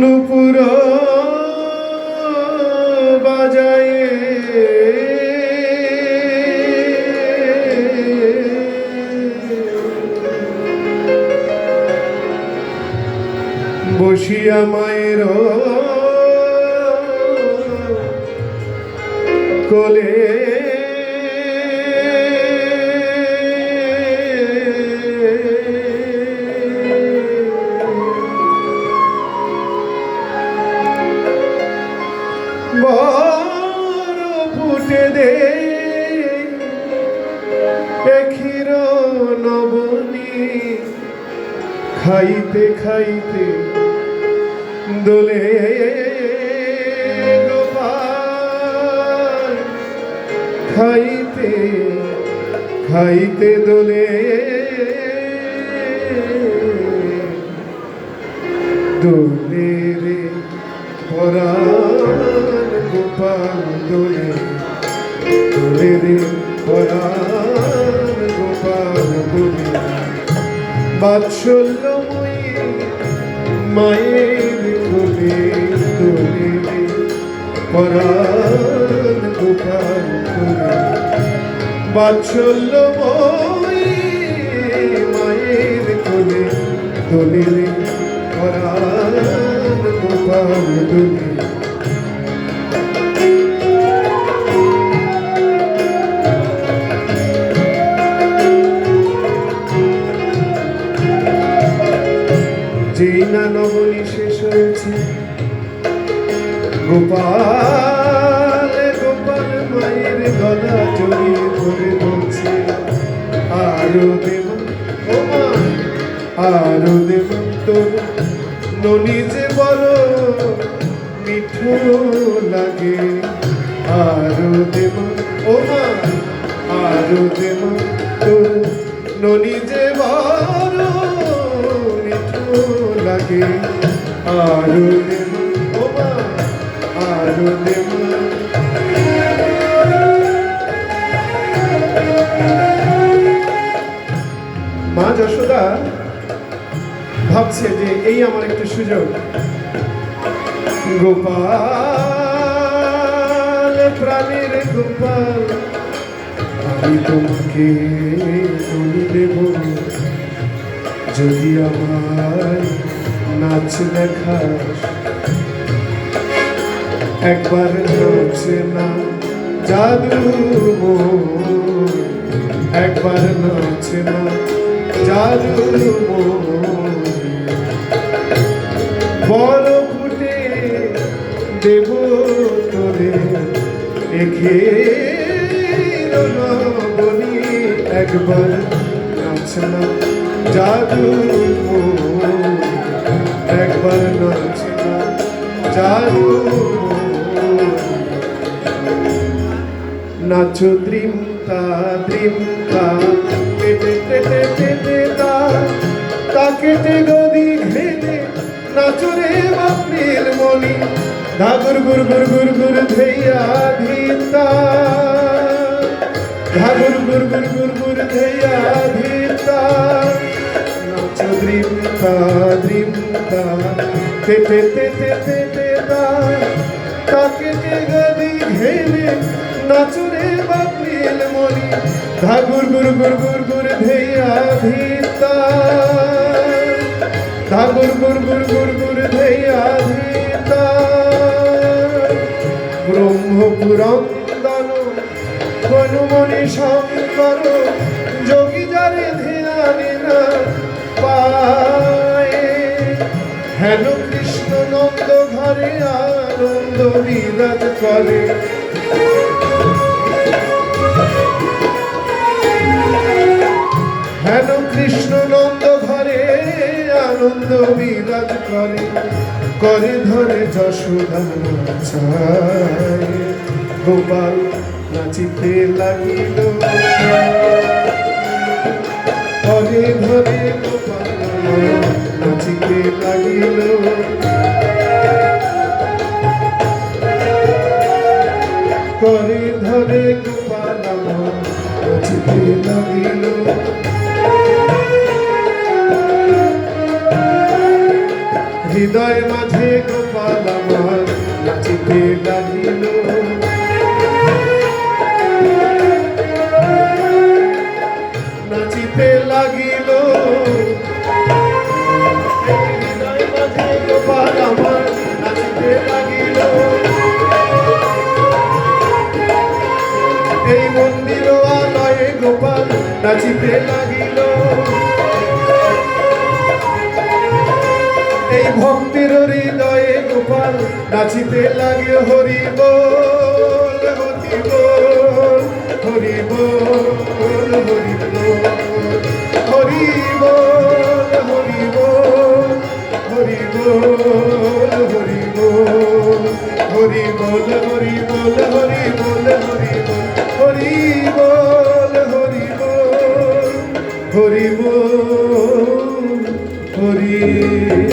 নুপুর বাজায়। বসিয়া মায়ের কোলে খাইতে খাইতে, দোলে গোপাল খাইতে খাইতে দোলে দোলে রে পরাণ গোপাল, দোলে দোলে রে পরাণ গোপাল, দোলে। বাৎসল্যময়ী মায়ের কোলে তোলে পরাণ গোপাল তোলে বাৎসল্যময়ী মায়ের কোলে তোলে পরাণ গোপাল তোলে যেই না নবনী শেষ হয়েছে। গোপাল গোপাল মায়ের গলা জড়িয়ে ধরে বলছে, আরও দেব আরও দেব তোর ননি যে বড় মিঠো লাগে। আরও দেব ও মা আরও দেব তোর ননি যে বড় লাগে, আরও আরও মা যশোদা ভাবছে যে এই আমার একটু সুযোগ। গোপাল, প্রাণের গোপাল, আমি তোমাকে বলি দেব। যদি আমার নাচ দেখাস একবার নাচ না জাদু। একবার নাচ না জাদু। বড় ফুটে দেব তোরে এখে বলি একবার নাচ না জাদু নাচো পেটে পেটে পেটে তা। তা কেটে গদি ঘেটে, নাচো রে বাপনির মনি ধাগুর গুর গুর গুর গুর ধেইয়া ধীতা ধাগুর গুর গুর গুর গুর ধেইয়া ধীতা নাচো দ্রিমতা দ্রিমতা পেটে পেটে পেটে তা তাকে যে গদি ঘেলে, নাচুরে বাপলিল মনি। ধাগুর গুর গুর গুর গুর ধেয়া ধীতা ধাগুর গুর গুর গুর গুর ধেয়া ধীতা ব্রহ্ম পুরন্দন হনুমনি শঙ্কর নন্দ আনন্দ বিরাজ করে। ঘরে আনন্দ বিরাজ করে করে ধরে যশোদা গোপাল নাচিতে লাগিল ধরে ধরে গোপাল নাচিতে লাগিল হৃদয় মাঝে গোপাল আমার নাচিতে লাগিল। নাচিতে লাগিল এই ভক্তির হৃদয়ে গোপাল নাচিতে লাগে হরি বল হরি বল হরি বল হরি বল হরি বল হরি বল হরি বল হরি বল হরিব হরি